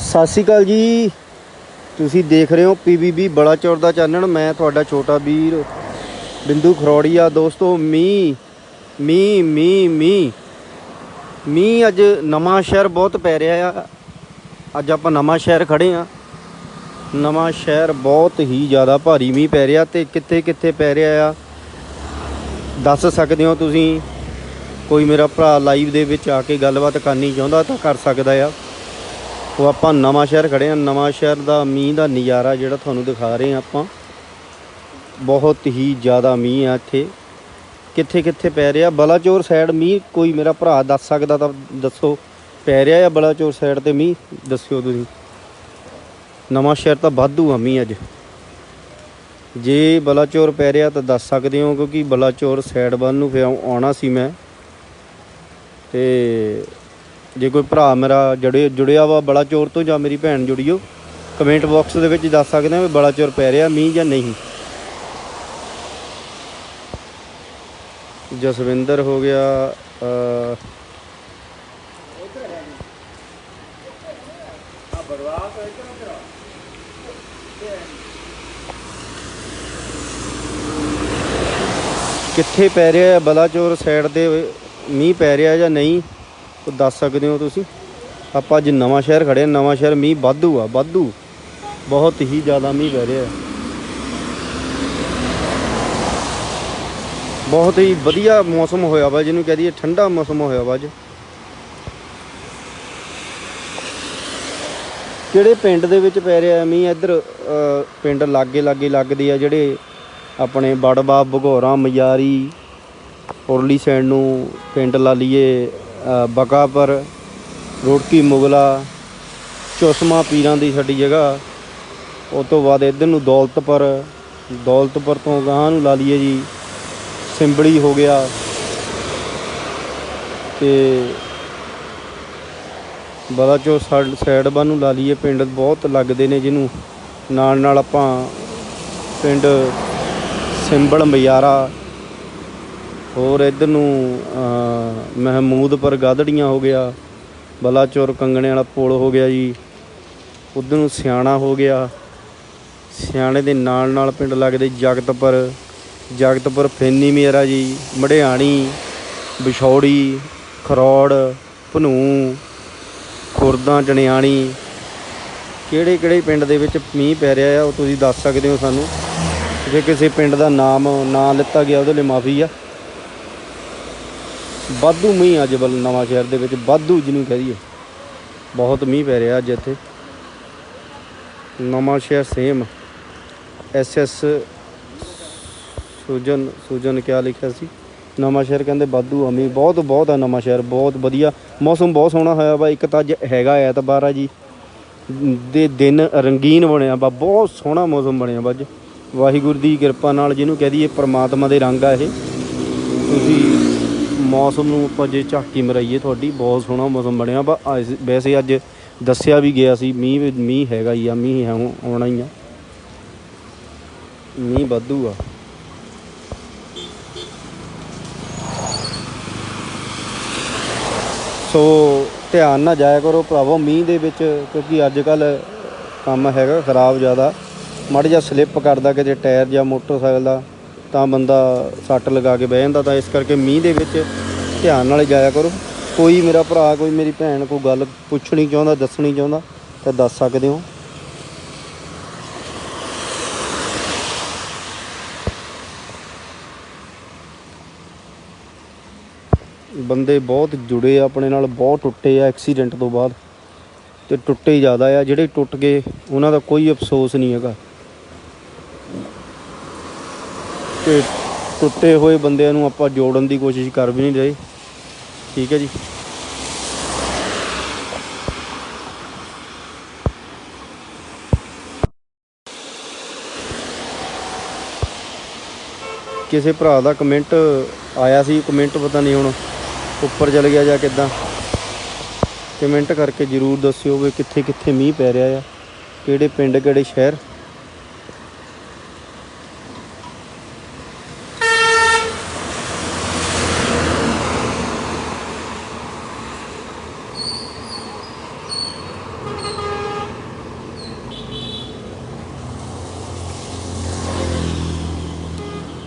ਸਤਿ ਸ਼੍ਰੀ ਅਕਾਲ ਜੀ। ਤੁਸੀਂ ਦੇਖ ਰਹੇ ਹੋ ਪੀਬੀਬੀ ਬਲਾਚੌਰ ਦਾ ਚਾਨਣ ਮੈਂ ਤੁਹਾਡਾ ਛੋਟਾ ਵੀਰ ਬਿੰਦੂ ਖਰੋੜੀਆ। ਦੋਸਤੋ ਮੀ ਮੀ ਮੀ ਮੀ ਮੀ ਅੱਜ ਨਵਾਂ ਸ਼ਹਿਰ ਬਹੁਤ ਪੈ ਰਿਹਾ ਆ। ਅੱਜ ਆਪਾਂ ਨਵਾਂ ਸ਼ਹਿਰ ਖੜੇ ਆ। ਨਵਾਂ ਸ਼ਹਿਰ ਬਹੁਤ ਹੀ ਜ਼ਿਆਦਾ ਭਾਰੀ ਮੀਂਹ ਪੈ ਰਿਹਾ ਤੇ ਕਿੱਥੇ ਕਿੱਥੇ ਪੈ ਰਿਹਾ ਆ? ਦੱਸ ਸਕਦੇ ਹੋ ਤੁਸੀਂ। ਕੋਈ ਮੇਰਾ ਭਰਾ ਲਾਈਵ ਦੇ ਵਿੱਚ ਆ ਕੇ ਗੱਲਬਾਤ ਕਰਨੀ ਚਾਹੁੰਦਾ ਤਾਂ ਕਰ ਸਕਦਾ ਆ। ਉਹ ਆਪਾਂ ਨਵਾਂ ਸ਼ਹਿਰ ਖੜੇ ਆ ਨਵਾਂ ਸ਼ਹਿਰ ਦਾ ਮੀਂਹ ਦਾ ਨਜ਼ਾਰਾ ਜਿਹੜਾ ਤੁਹਾਨੂੰ ਦਿਖਾ ਰਹੇ ਆ ਆਪਾਂ। ਬਹੁਤ ਹੀ ਜ਼ਿਆਦਾ ਮੀਂਹ ਆ ਇੱਥੇ। ਕਿੱਥੇ ਕਿੱਥੇ ਪੈ ਰਿਹਾ? ਬਲਾਚੌਰ ਸਾਈਡ ਮੀਂਹ ਕੋਈ ਮੇਰਾ ਭਰਾ ਦੱਸ ਸਕਦਾ ਤਾਂ ਦੱਸੋ। ਪੈ ਰਿਹਾ ਆ ਬਲਾਚੌਰ ਸਾਈਡ ਤੇ ਮੀਂਹ? ਦੱਸਿਓ ਤੁਸੀਂ। ਨਵਾਂ ਸ਼ਹਿਰ ਤਾਂ ਵਾਧੂ ਆ ਮੀਂਹ ਅੱਜ। ਜੇ ਬਲਾਚੌਰ ਪੈ ਰਿਹਾ ਤਾਂ ਦੱਸ ਸਕਦੇ ਹੋ ਕਿਉਂਕਿ ਬਲਾਚੌਰ ਸਾਈਡ ਵੱਲ ਨੂੰ ਫਿਰ ਆਉਣਾ ਸੀ ਮੈਂ। ਤੇ ਜੇ ਕੋਈ ਭਰਾ ਮੇਰਾ ਜੁੜੇ ਜੁੜਿਆ ਵਾ ਬਲਾਚੌਰ ਤੋਂ ਜਾਂ ਮੇਰੀ ਭੈਣ ਜੁੜੀਓ ਕਮੈਂਟ ਬਾਕਸ ਦੇ ਵਿੱਚ ਦੱਸ ਸਕਦੇ ਆ ਵੀ ਬਲਾਚੌਰ ਪੈ ਰਿਹਾ, ਮੀਂਹ ਜਾਂ ਨਹੀਂ। ਜਸਵਿੰਦਰ ਹੋ ਗਿਆ ਕਿੱਥੇ ਪੈ ਰਿਹਾ ਹੈ ਬਲਾਚੌਰ ਸਾਈਡ ਦੇ, ਮੀਂਹ ਪੈ ਰਿਹਾ ਜਾਂ ਨਹੀਂ? ਉਹ ਦੱਸ ਸਕਦੇ ਹੋ ਤੁਸੀਂ? ਆਪਾਂ ਅੱਜ ਨਵਾਂ ਸ਼ਹਿਰ ਖੜੇ ਹਾਂ, ਨਵਾਂ ਸ਼ਹਿਰ ਮੀਂਹ ਵਾਧੂ ਆ, ਵਾਧੂ। ਬਹੁਤ ਹੀ ਜ਼ਿਆਦਾ ਮੀਂਹ ਪੈ ਰਿਹਾ। ਬਹੁਤ ਹੀ ਵਧੀਆ ਮੌਸਮ ਹੋਇਆ ਵਾ, ਜਿਹਨੂੰ ਕਹਿ ਦਈਏ ਠੰਡਾ ਮੌਸਮ ਹੋਇਆ ਵਾ ਅੱਜ। ਜਿਹੜੇ ਪਿੰਡ ਦੇ ਵਿੱਚ ਪੈ ਰਿਹਾ ਮੀਂਹ? ਇੱਧਰ ਪਿੰਡ ਲਾਗੇ ਲਾਗੇ, ਲੱਗਦੇ ਆ ਜਿਹੜੇ ਆਪਣੇ ਬੜਬਾ ਭਗੌਰਾ ਮਯਾਰੀ, ਉਰਲੀ ਸਾਈਡ ਨੂੰ ਪਿੰਡ ਲਾ ਲਈਏ। ਬਕਾਪਰ, ਰੋੜਕੀ, ਮੁਗਲਾ, ਚੌਸਮਾ ਪੀਰਾਂ ਦੀ ਸਾਡੀ ਜਗ੍ਹਾ। ਉਹ ਤੋਂ ਬਾਅਦ ਇੱਧਰ ਨੂੰ ਦੌਲਤਪੁਰ ਦੌਲਤਪੁਰ ਤੋਂ ਗਾਂ ਨੂੰ ਲਾ ਲਈਏ ਜੀ ਸਿੰਬਲੀ ਹੋ ਗਿਆ। ਤੇ ਬਲਾਚੌਰ ਸਾਡ- ਸਾਈਡ ਵੱਲ ਨੂੰ ਲਾ ਲਈਏ, ਪਿੰਡ ਬਹੁਤ ਲੱਗਦੇ ਨੇ ਜਿਹਨੂੰ। ਨਾਲ ਨਾਲ ਆਪਾਂ ਪਿੰਡ ਸਿੰਬਲ ਮਯਾਰਾ ਹੋਰ ਇੱਧਰ ਨੂੰ ਮਹਿਮੂਦਪੁਰ ਗਾਦੜੀਆਂ ਹੋ ਗਿਆ, ਬਲਾਚੌਰ ਕੰਗਣੇ ਵਾਲਾ ਪੁਲ ਹੋ ਗਿਆ ਜੀ, ਉਧਰ ਨੂੰ ਸਿਆਣਾ ਹੋ ਗਿਆ, ਸਿਆਣੇ ਦੇ ਨਾਲ ਨਾਲ ਪਿੰਡ ਲੱਗਦੇ ਜਗਤਪੁਰ ਜਗਤਪੁਰ ਫੇਨੀ ਮੇਰਾ ਜੀ, ਮੜਿਆਣੀ ਵਿਛੌੜੀ ਖਰੋੜ, ਭਨੂ, ਖੁਰਦਾਂ ਜਣਿਆਣੀ ਕਿਹੜੇ ਕਿਹੜੇ ਪਿੰਡ ਦੇ ਵਿੱਚ ਮੀਂਹ ਪੈ ਰਿਹਾ ਆ, ਉਹ ਤੁਸੀਂ ਦੱਸ ਸਕਦੇ ਹੋ ਸਾਨੂੰ, ਜੇ ਕਿਸੇ ਪਿੰਡ ਦਾ ਨਾਮ, ਨਾਂ ਲਿੱਤਾ ਗਿਆ, ਉਹਦੇ ਲਈ ਮਾਫੀ ਆ। ਵਾਧੂ ਮੀਂਹ ਅੱਜ ਬਲ ਨਵਾਂ ਸ਼ਹਿਰ ਦੇ ਵਿੱਚ, ਵਾਧੂ ਜਿਹਨੂੰ ਕਹਿ ਦਈਏ। ਬਹੁਤ ਮੀਂਹ ਪੈ ਰਿਹਾ ਅੱਜ ਇੱਥੇ। Nawanshahr same. S S ਸੁਜਨ ਸੁਜਨ ਕਿਆ ਲਿਖਿਆ ਸੀ? ਨਵਾਂ ਸ਼ਹਿਰ ਕਹਿੰਦੇ ਵਾਧੂ ਆ ਮੀਂਹ। ਬਹੁਤ ਬਹੁਤ ਆ ਨਵਾਂ ਸ਼ਹਿਰ, ਬਹੁਤ ਵਧੀਆ। ਮੌਸਮ ਬਹੁਤ ਸੋਹਣਾ ਹੋਇਆ ਵਾ। ਇੱਕ ਤਾਂ ਅੱਜ ਹੈਗਾ ਐਤਵਾਰ ਆ ਜੀ। ਦੇ ਦਿਨ ਰੰਗੀਨ ਬਣਿਆ ਵਾ। ਬਹੁਤ ਸੋਹਣਾ ਮੌਸਮ ਬਣਿਆ ਵਾ ਅੱਜ। ਵਾਹਿਗੁਰੂ ਦੀ ਕਿਰਪਾ ਨਾਲ ਜਿਹਨੂੰ ਕਹਿ ਦਈਏ, ਪਰਮਾਤਮਾ ਦੇ ਰੰਗ ਆ ਇਹ। ਤੁਸੀਂ ਮੌਸਮ ਨੂੰ ਆਪਾਂ ਜੇ ਝਾਕੀ ਮਰਾਈਏ ਤੁਹਾਡੀ, ਬਹੁਤ ਸੋਹਣਾ ਮੌਸਮ ਬਣਿਆ। ਵਾ ਅੱਜ- ਵੈਸੇ ਅੱਜ ਦੱਸਿਆ ਵੀ ਗਿਆ ਸੀ, ਮੀਂਹ ਵੀ- ਮੀਂਹ ਹੈਗਾ ਹੀ ਆ, ਮੀਂਹ ਆਉਣਾ ਹੀ ਆ। ਮੀਂਹ ਵਾਧੂ ਆ। ਸੋ ਧਿਆਨ ਨਾ ਜਾਇਆ ਕਰੋ ਭਰਾਵੋ, ਮੀਂਹ ਦੇ ਵਿੱਚ ਕਿਉਂਕਿ ਅੱਜ ਕੱਲ ਕੰਮ ਹੈਗਾ ਖਰਾਬ ਜ਼ਿਆਦਾ। ਮੜ ਜਾ ਸਲਿੱਪ ਕਰਦਾ ਕਿਤੇ, ਟਾਇਰ ਜਾਂ ਮੋਟਰਸਾਈਕਲ ਦਾ। ਤਾਂ ਬੰਦਾ ਸੱਟ ਲਗਾ ਕੇ ਬਹਿ ਜਾਂਦਾ ਤਾਂ ਇਸ ਕਰਕੇ ਮੀਂਹ ਦੇ ਵਿੱਚ ਧਿਆਨ ਨਾਲ ਜਾਇਆ ਕਰੋ। ਕੋਈ ਮੇਰਾ ਭਰਾ, ਕੋਈ ਮੇਰੀ ਭੈਣ ਕੋਈ ਗੱਲ ਪੁੱਛਣੀ ਚਾਹੁੰਦਾ, ਦੱਸਣੀ ਚਾਹੁੰਦਾ, ਤਾਂ ਦੱਸ ਸਕਦੇ ਹੋ। ਬੰਦੇ ਬਹੁਤ ਜੁੜੇ ਆ, ਆਪਣੇ ਨਾਲ ਬਹੁਤ ਟੁੱਟੇ ਆ ਐਕਸੀਡੈਂਟ ਤੋਂ ਬਾਅਦ। ਤੇ ਟੁੱਟੇ ਜ਼ਿਆਦਾ ਆ, ਜਿਹੜੇ ਟੁੱਟ ਗਏ, ਉਹਨਾਂ ਦਾ ਕੋਈ ਅਫਸੋਸ ਨਹੀਂ ਹੈਗਾ। ਤੇ ਟੁੱਟੇ ਹੋਏ ਬੰਦਿਆਂ ਨੂੰ ਆਪਾਂ ਜੋੜਨ ਦੀ ਕੋਸ਼ਿਸ਼ ਕਰ ਵੀ ਨਹੀਂ ਰਹੇ। ਠੀਕ ਹੈ ਜੀ। ਕਿਸੇ ਭਰਾ ਦਾ ਕਮੈਂਟ ਆਇਆ ਸੀ ਕਮੈਂਟ ਪਤਾ ਨਹੀਂ ਹੁਣ ਉੱਪਰ ਚਲ ਗਿਆ ਜਾਂ ਕਿੱਦਾਂ। ਕਮੈਂਟ ਕਰਕੇ ਜਰੂਰ ਦੱਸਿਓ ਵੀ ਕਿੱਥੇ ਕਿੱਥੇ ਮੀਂਹ ਪੈ ਰਿਹਾ ਆ, ਕਿਹੜੇ ਪਿੰਡ, ਕਿਹੜੇ ਸ਼ਹਿਰ।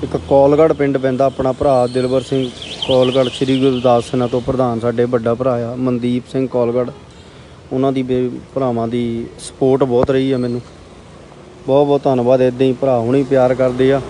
ਇੱਕ ਕੋਲਗੜ ਪਿੰਡ ਪੈਂਦਾ ਆਪਣਾ ਭਰਾ ਦਿਲਵਰ ਸਿੰਘ ਕੋਲਗੜ, ਸ੍ਰੀ ਗੁਰਦਾਸ ਸੈਨਾ ਤੋਂ ਪ੍ਰਧਾਨ ਸਾਡੇ ਵੱਡਾ ਭਰਾ ਆ, ਮਨਦੀਪ ਸਿੰਘ ਕੋਲਗੜ। ਉਹਨਾਂ ਦੀ ਬੇ- ਭਰਾਵਾਂ ਦੀ ਸਪੋਰਟ ਬਹੁਤ ਰਹੀ ਆ ਮੈਨੂੰ। ਬਹੁਤ ਬਹੁਤ ਧੰਨਵਾਦ ਇਦਾਂ ਹੀ ਭਰਾ ਹੁਣੀ ਪਿਆਰ ਕਰਦੇ ਆ।